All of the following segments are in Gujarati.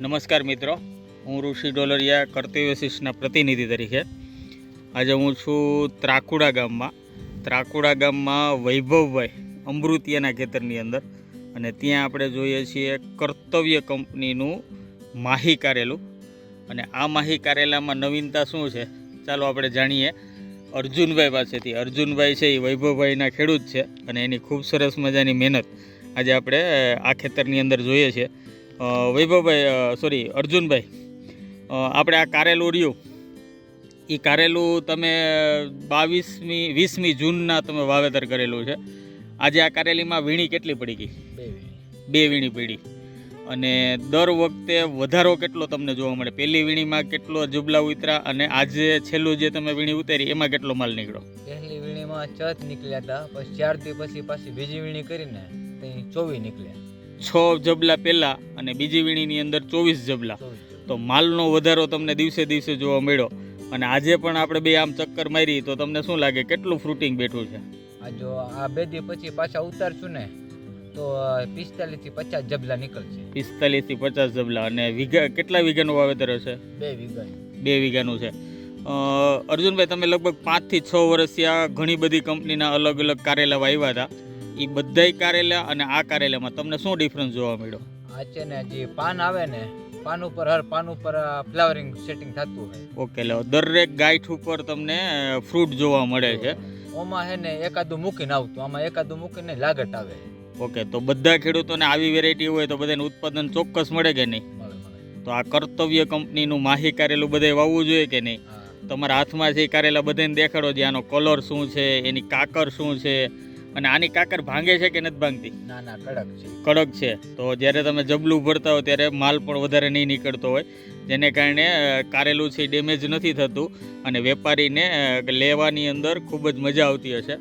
નમસ્કાર મિત્રો. હું ઋષિ ડોલરિયા કર્તવ્ય શિષ્ટના પ્રતિનિધિ તરીકે. આજે હું છું ત્રાકુડા ગામમાં. ત્રાકુડા ગામમાં વૈભવભાઈ અમૃતિયાના ખેતરની અંદર. અને ત્યાં આપણે જોઈએ છીએ કર્તવ્ય કંપનીનું માહી કારેલું. અને આ માહી કારેલામાં નવીનતા શું છે? ચાલો આપણે જાણીએ. અર્જુનભાઈ પાસેથી. અર્જુનભાઈ છે એ વૈભવભાઈના ખેડૂત છે અને એની ખૂબ સરસ મજાની મહેનત આજે આપણે આ ખેતરની અંદર જોઈએ છીએ. વૈભવભાઈ સોરી અર્જુનભાઈ. આપણે આ કારેલું રહ્યું એ કારેલું તમે બાવીસમી વીસમી જૂનના તમે વાવેતર કરેલું છે. આજે આ કારેલીમાં વીણી કેટલી પડી ગઈ? બે વીણી. પડી. અને દર વખતે વધારો કેટલો તમને જોવા મળે? પહેલી વીણીમાં કેટલો જુબલા ઉતરા અને આજે છેલ્લું જે તમે વીણી ઉતારી એમાં કેટલો માલ નીકળ્યો? પહેલી વીણીમાં ચત નીકળ્યા હતા પછી ચાર દિવસ પછી પાછી બીજી વીણી કરીને ત્યાં ચોવી નીકળ્યા. છ જબલા પહેલાં અને બીજી વીણીની અંદર ચોવીસ જબલા. તો માલનો વધારો તમને દિવસે દિવસે જોવા મળ્યો. અને આજે પણ આપણે બે આમ ચક્કર મારી તો તમને શું લાગે કેટલું ફ્રૂટિંગ બેઠું છે? આ જો આ બે દી પછી પાછા ઉતારશું ને તો પિસ્તાલીસથી પચાસ જબલા નીકળશે. પિસ્તાલીસથી પચાસ જબલા. અને વીઘા કેટલા વીઘાનું વાવેતર હશે? બે વીઘા. બે વીઘાનું છે. અર્જુનભાઈ તમે લગભગ પાંચથી છ વર્ષથી આ ઘણી બધી કંપનીના અલગ અલગ કારેલા વાવ્યા હતા. એ બધાય કારેલા અને આ કારેલામાં તમને શું ડિફરન્સ જોવા મળ્યો? આ છે ને જે પાન આવે ને પાન ઉપર હર પાન ઉપર ફ્લાવરિંગ સેટિંગ થતું હોય. ઓકે લો દરેક ગાંઠ ઉપર તમને ફ્રૂટ જોવા મળે છે. ઓમાં હે ને એકાદું મૂકીને આવતું આમાં એકાદું મૂકીને લાગટ આવે. ઓકે તો બધા ખેડૂતોને આવી વેરાયટી હોય તો બધાને ઉત્પાદન ચોક્કસ મળે કે નહીં? તો આ કર્તવ્ય કંપનીનું માહી કારેલું બધે વાવવું જોઈએ કે નહીં? તમારા હાથમાં જે કારેલા બધાને દેખાડો જે આનો કલર શું છે એની કાકર શું છે અને આની કાકર ભાંગે છે કે નથી ભાંગતી? ના ના કડક છે. કડક છે. તો જ્યારે તમે જબલું ભરતા હો ત્યારે માલ પણ વધારે નહીં નીકળતો હોય. જેને કારણે કારેલું છે ડેમેજ નથી થતું અને વેપારીને લેવાની અંદર ખૂબ જ મજા આવતી હશે.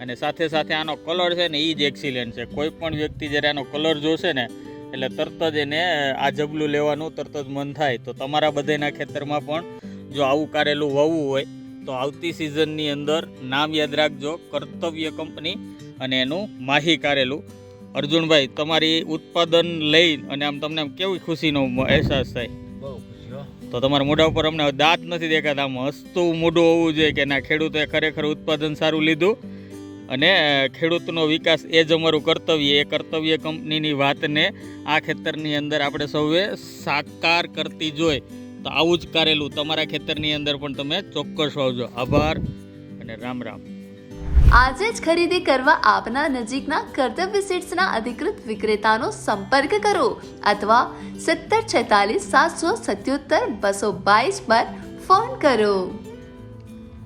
અને સાથે સાથે આનો કલર છે ને એ જ એક્સિલન્ટ છે. કોઈ પણ વ્યક્તિ જ્યારે આનો કલર જોશે ને એટલે તરત જ એને આ જબલું લેવાનું તરત જ મન થાય. તો તમારા બધાના ખેતરમાં પણ જો આવું કારેલું વાવવું હોય તો આવતી સિઝનની અંદર નામ યાદ રાખજો. કર્તવ્ય કંપની અને એનું માહી કારેલું. અર્જુનભાઈ તમારી ઉત્પાદન લઈ અને આમ તમને આમ કેવી ખુશીનો અહેસાસ થાય? બહુ તો તમારા મોઢા ઉપર અમને દાંત નથી દેખાતા આમ હસતું મોઢું હોવું જોઈએ કે ના ખેડૂતોએ ખરેખર ઉત્પાદન સારું લીધું અને ખેડૂતનો વિકાસ એ જ અમારું કર્તવ્ય એ કર્તવ્ય કંપનીની વાતને આ ખેતરની અંદર આપણે સૌએ સાકાર કરતી જોઈ. તો આવું જ કારેલું તમારા ખેતરની અંદર પણ તમે ચોક્કસ આવજો આભાર અને રામ રામ. આજે જ ખરીદી કરવા આપના નજીકના કર્તવ્ય સીટ્સના અધિકૃત વિક્રેતાનો સંપર્ક કરો અથવા સત્તર છેતાલીસ સાતસો સત્યોતર બસો બાવીસ પર ફોન કરો.